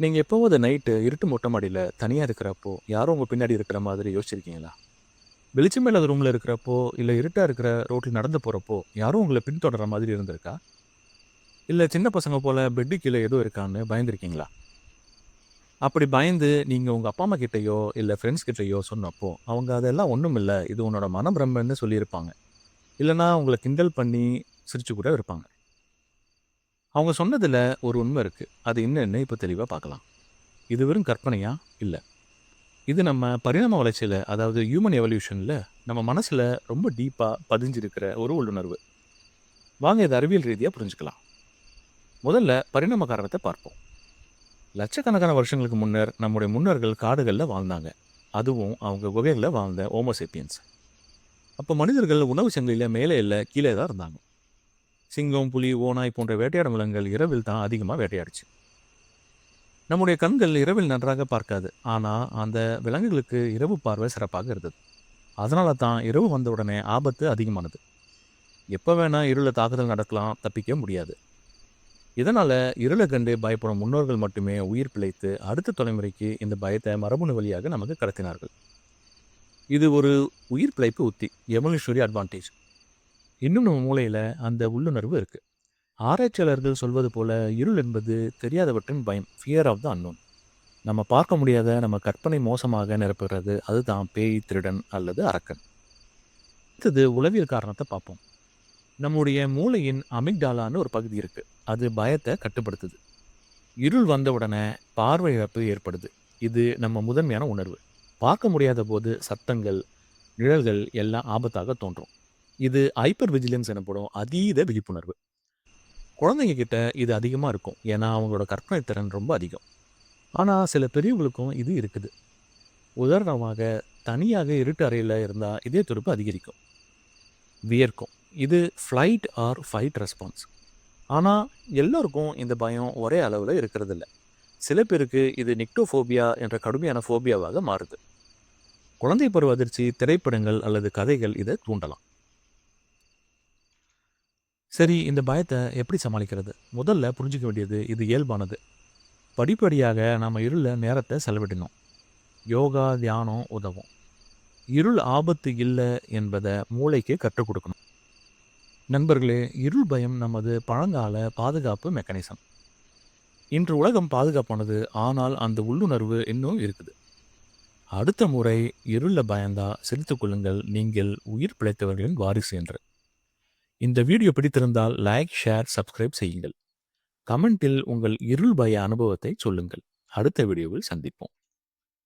நீங்கள் எப்போவது நைட்டு இருட்டு மொட்டை மாடியில் தனியாக இருக்கிறப்போ, யாரும் உங்கள் பின்னாடி இருக்கிற மாதிரி யோசிச்சிருக்கீங்களா? வெளிச்சமே இல்லாத ரூமில் இருக்கிறப்போ, இல்லை இருட்டாக இருக்கிற ரோட்டில் நடந்து போகிறப்போ யாரும் உங்களை பின்தொடர மாதிரி இருந்திருக்கா? இல்லை சின்ன பசங்க போல் பெட்டு கீழே ஏதோ இருக்கான்னு பயந்துருக்கீங்களா அப்படி பயந்து நீங்கள் உங்கள் அப்பா, அம்மா கிட்டேயோ இல்லை ஃப்ரெண்ட்ஸ் கிட்டேயோ சொன்னப்போ, அவங்க அதெல்லாம் ஒண்ணுமில்ல. இது உன்னோட மனப்பிரமைன்னு சொல்லியிருப்பாங்க. இல்லைனா உங்களை கிண்டல் பண்ணி சிரிச்சு கூட இருப்பாங்க. அவங்க சொன்னதில் ஒரு உண்மை இருக்குது அது என்னன்னு இப்போ தெளிவாக பார்க்கலாம். இது வெறும் கற்பனையா? இல்லை இது நம்ம பரிணாம வளர்ச்சியில் அதாவது ஹியூமன் எவல்யூஷனில் நம்ம மனசில் ரொம்ப டீப்பாக பதிஞ்சிருக்கிற ஒரு உள்ளுணர்வு. வாங்க இதை அறிவியல் ரீதியாக புரிஞ்சுக்கலாம். முதல்ல பரிணாம காரணத்தை பார்ப்போம். லட்சக்கணக்கான வருஷங்களுக்கு முன்னர் நம்முடைய முன்னோர்கள் காடுகளில் வாழ்ந்தாங்க. அதுவும் அவங்க குகைகளில் வாழ்ந்த ஓமோசேப்பியன்ஸ் அப்போ மனிதர்கள் உணவு சங்கிலியில் மேலே இல்லை கீழே தான் இருந்தாங்க. சிங்கம், புலி, ஓநாய் போன்ற வேட்டையாடும் விலங்குகள் இரவில் தான் அதிகமாக வேட்டையாடுச்சு. நம்முடைய கண்கள் இரவில் நன்றாக பார்க்காது. ஆனால் அந்த விலங்குகளுக்கு இரவு பார்வை சிறப்பாக இருந்தது. அதனால தான் இரவு வந்தவுடனே ஆபத்து அதிகமானது. எப்போ வேணால் இருள தாக்குதல் நடக்கலாம், தப்பிக்க முடியாது. இதனால் இருள கண்டு பயப்படும் முன்னோர்கள் மட்டுமே உயிர் பிழைத்து அடுத்த தலைமுறைக்கு இந்த பயத்தை மரபணு வழியாக நமக்கு கடத்தினார்கள். இது ஒரு உயிர் பிழைப்பு உத்தி. Evolutionary advantage. இன்னும் நம்ம மூளையில் அந்த உள்ளுணர்வு இருக்குது ஆராய்ச்சியாளர்கள் சொல்வது போல இருள் என்பது தெரியாதவற்றின் பயம். Fear of the unknown. நம்ம பார்க்க முடியாத நம்ம கற்பனை மோசமாக நிரப்புகிறது அதுதான் பேய், திருடன் அல்லது அரக்கன். அடுத்தது உளவியல் காரணத்தை பார்ப்போம். நம்முடைய மூளையின் அமிக்டாலான்னு ஒரு பகுதி இருக்குது அது பயத்தை கட்டுப்படுத்துது. இருள் வந்தவுடனே பார்வை இழப்பு ஏற்படுது. இது நம்ம முதன்மையான உணர்வு. பார்க்க முடியாத போது சத்தங்கள், நிழல்கள் எல்லாம் ஆபத்தாக தோன்றும். இது ஹைப்பர் விஜிலன்ஸ் எனப்படும் அதீத விழிப்புணர்வு. குழந்தைங்க கிட்ட இது அதிகமாக இருக்கும். ஏன்னா அவங்களோட கற்பனை திறன் ரொம்ப அதிகம். ஆனால் சில பெரியவங்களுக்கும் இது இருக்குது. உதாரணமாக தனியாக இருட்டு அறையில் இருந்தால் இதே துருப்பு அதிகரிக்கும். வியர்க்கும். இது ஃப்ளைட் ஆர் ஃபைட் ரெஸ்பான்ஸ். ஆனால் எல்லோருக்கும் இந்த பயம் ஒரே அளவில் இருக்கிறதில்ல. சில பேருக்கு இது நிக்டோஃபோபியா என்ற கடுமையான ஃபோபியாவாக மாறுது. குழந்தை பருவ அதிர்ச்சி, திரைப்படங்கள் அல்லது கதைகள் இதை தூண்டலாம். சரி இந்த பயத்தை எப்படி சமாளிக்கிறது? முதல்ல புரிஞ்சுக்க வேண்டியது இது இயல்பானது. படிப்படியாக நாம் இருள நேரத்தை செலவிடணும். யோகா, தியானம் உதவும். இருள் ஆபத்து இல்லை என்பதை மூளைக்கு கற்றுக் கொடுக்கணும். நண்பர்களே, இருள் பயம் நமது பழங்கால பாதுகாப்பு மெக்கானிசம். இன்று உலகம் பாதுகாப்பானது. ஆனால் அந்த உள்ளுணர்வு இன்னும் இருக்குது. அடுத்த முறை இருள பயந்தா சிரித்துக் கொள்ளுங்கள். நீங்கள் உயிர் பிழைத்தவர்களின் வாரிசு என்று. இந்த வீடியோ பிடித்திருந்தால் லைக், ஷேர், சப்ஸ்கிரைப் செய்யுங்கள். கமெண்டில் உங்கள் இருள் பய அனுபவத்தை சொல்லுங்கள். அடுத்த வீடியோவில் சந்திப்போம்.